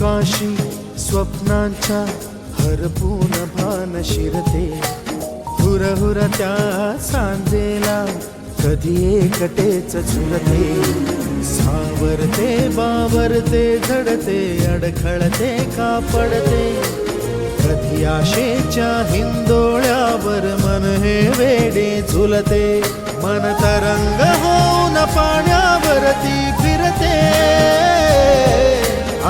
आकाशी स्वप्नांच्या हरपून भान शिरते. हुर हुर त्या सांजेला कधी एकटेच चुरते सावरते बावरते झडते अडखळते का पडते कधी आशेच्या हिंदोळ्यावर मन हे वेडे झुलते. मन तरंग होऊन पाण्यावरती फिरते.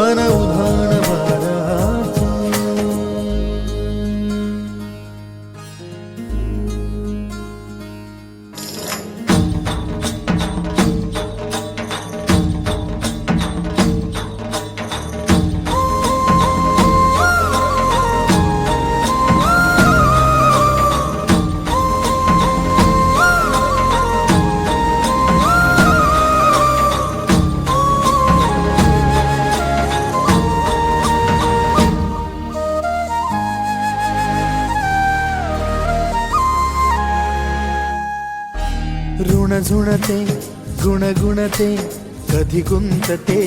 मन उधाण ಋಣಝುಣತೆ ಗುಣಗುಣತೆ ಕಧಿಗುಂತತೆ